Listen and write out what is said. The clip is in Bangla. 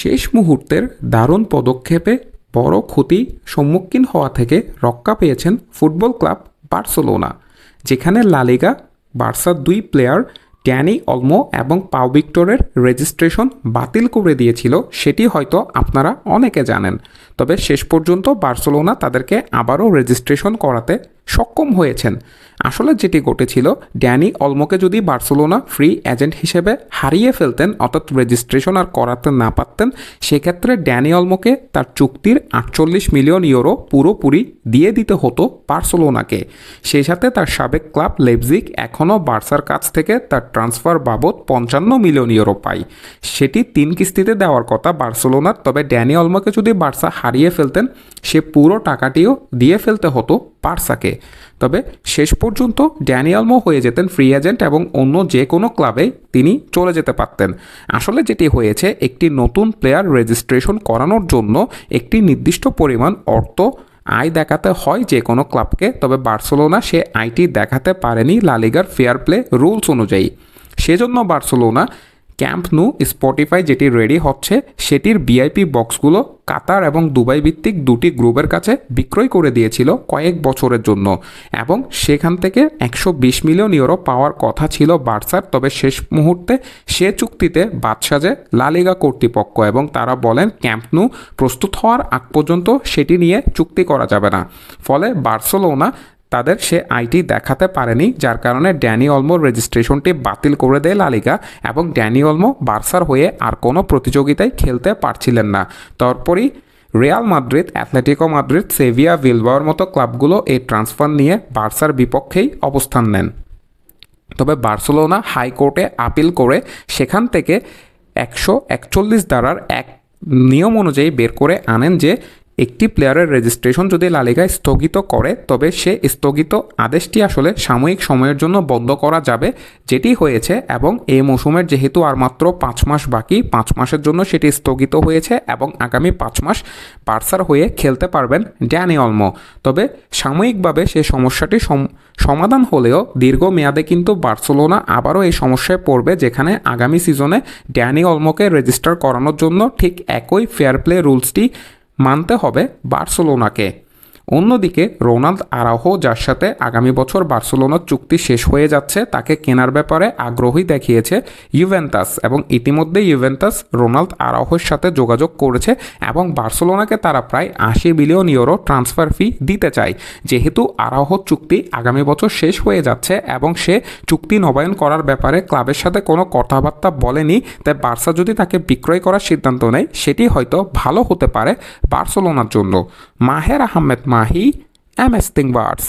শেষ মুহূর্তের দারুণ পদক্ষেপে বড় ক্ষতি সম্মুখীন হওয়া থেকে রক্ষা পেয়েছেন ফুটবল ক্লাব বার্সেলোনা, যেখানে লালিগা বার্সার দুই প্লেয়ার ড্যানি অলমো এবং পাও ভিক্টরের রেজিস্ট্রেশন বাতিল করে দিয়েছিল, সেটি হয়তো আপনারা অনেকে জানেন। তবে শেষ পর্যন্ত বার্সেলোনা তাদেরকে আবারও রেজিস্ট্রেশন করাতে সক্ষম হয়েছেন। আসলে যেটি ঘটেছিল, ড্যানি অলমোকে যদি বার্সেলোনা ফ্রি এজেন্ট হিসেবে হারিয়ে ফেলতেন, অর্থাৎ রেজিস্ট্রেশন আর করাতে না পারতেন, সেক্ষেত্রে ড্যানি অলমোকে তার চুক্তির আটচল্লিশ মিলিয়ন ইউরো পুরোপুরি দিয়ে দিতে হতো বার্সেলোনাকে। সেই সাথে তার সাবেক ক্লাব লেবজিক এখনও বার্সার কাছ থেকে তার ট্রান্সফার বাবদ পঞ্চান্ন মিলিয়ন ইউরো পায়। সেটি তিন কিস্তিতে দেওয়ার কথা বার্সেলোনার, তবে ড্যানি অলমোকে যদি বার্সা হারিয়ে ফেলতেন, সে পুরো টাকাটিও দিয়ে ফেলতে হতো বার্সাকে তবে শেষ পর্যন্ত ড্যানিয়ালমো হয়ে যেতেন ফ্রি এজেন্ট এবং অন্য যে কোনো ক্লাবে তিনি চলে যেতে পারতেন। আসলে যেটি হয়েছে, একটি নতুন প্লেয়ার রেজিস্ট্রেশন করানোর জন্য একটি নির্দিষ্ট পরিমাণ অর্থ আয় দেখাতে হয় যে কোনো ক্লাবকে, তবে বার্সেলোনা সে আইটি দেখাতে পারেনি লালিগার ফেয়ার প্লে রুলস অনুযায়ী। সেজন্য বার্সেলোনা ক্যাম্প নু স্পটিফাই যেটি রেডি হচ্ছে, সেটির ভিআইপি বক্সগুলো কাতার এবং দুবাই ভিত্তিক দুটি গ্রুপের কাছে বিক্রয় করে দিয়েছিল কয়েক বছরের জন্য। এবং সেখান থেকে একশো বিশ মিলিয়ন ইউরো পাওয়ার কথা ছিল বার্সার, তবে শেষ মুহূর্তে সে চুক্তিতে বাদ সাজে লালিগা কর্তৃপক্ষ এবং তারা বলেন ক্যাম্প নু প্রস্তুত হওয়ার আগ পর্যন্ত সেটি নিয়ে চুক্তি করা যাবে না। ফলে বার্সেলোনা তাদের সে আইটি দেখাতে পারেনি, যার কারণে ড্যানি অলমোর রেজিস্ট্রেশনটি বাতিল করে দেয় লালিগা এবং ড্যানি অলমো বার্সার হয়ে আর কোনো প্রতিযোগিতায় খেলতে পারছিলেন না। তারপরই Real Madrid, Atletico Madrid, Sevilla ভিলবাওয়ার মতো ক্লাবগুলো এই ট্রান্সফার নিয়ে বার্সার বিপক্ষেই অবস্থান নেন। তবে বার্সেলোনা হাইকোর্টে আপিল করে সেখান থেকে একশো একচল্লিশ ধারার এক নিয়ম অনুযায়ী বের করে আনেন যে একটি প্লেয়ারের রেজিস্ট্রেশন যদি লালিগায় স্থগিত করে, তবে সে স্থগিত আদেশটি আসলে সাময়িক সময়ের জন্য বন্ধ করা যাবে, যেটি হয়েছে এবং এই মৌসুমের যেহেতু আর মাত্র পাঁচ মাস বাকি, পাঁচ মাসের জন্য সেটি স্থগিত হয়েছে এবং আগামী পাঁচ মাস বার্সার হয়ে খেলতে পারবেন ড্যানি অলমো। তবে সাময়িকভাবে সে সমস্যাটি সমাধান হলেও দীর্ঘমেয়াদে কিন্তু বার্সেলোনা আবারও এই সমস্যায় পড়বে, যেখানে আগামী সিজনে ড্যানি অলমোকে রেজিস্টার করানোর জন্য ঠিক একই ফেয়ার প্লে রুলসটি মানতে হবে বার্সেলোনাকে। অন্যদিকে, রোনাল্ড আরাহো যার সাথে আগামী বছর বার্সেলোনার চুক্তি শেষ হয়ে যাচ্ছে, তাকে কেনার ব্যাপারে আগ্রহী দেখিয়েছে ইউভেন্টাস এবং ইতিমধ্যে ইউভেন্টাস রোনাল্ড আরাহোর সাথে যোগাযোগ করেছে এবং বার্সেলোনাকে তারা প্রায় আশি বিলিয়ন ইউরো ট্রান্সফার ফি দিতে চায়। যেহেতু আরাহোর চুক্তি আগামী বছর শেষ হয়ে যাচ্ছে এবং সে চুক্তি নবায়ন করার ব্যাপারে ক্লাবের সাথে কোনো কথাবার্তা বলেনি, তাই বার্সা যদি তাকে বিক্রয় করার সিদ্ধান্ত নেয়, সেটি হয়তো ভালো হতে পারে বার্সেলোনার জন্য। মাহের আহমেদ mahi ms thingvars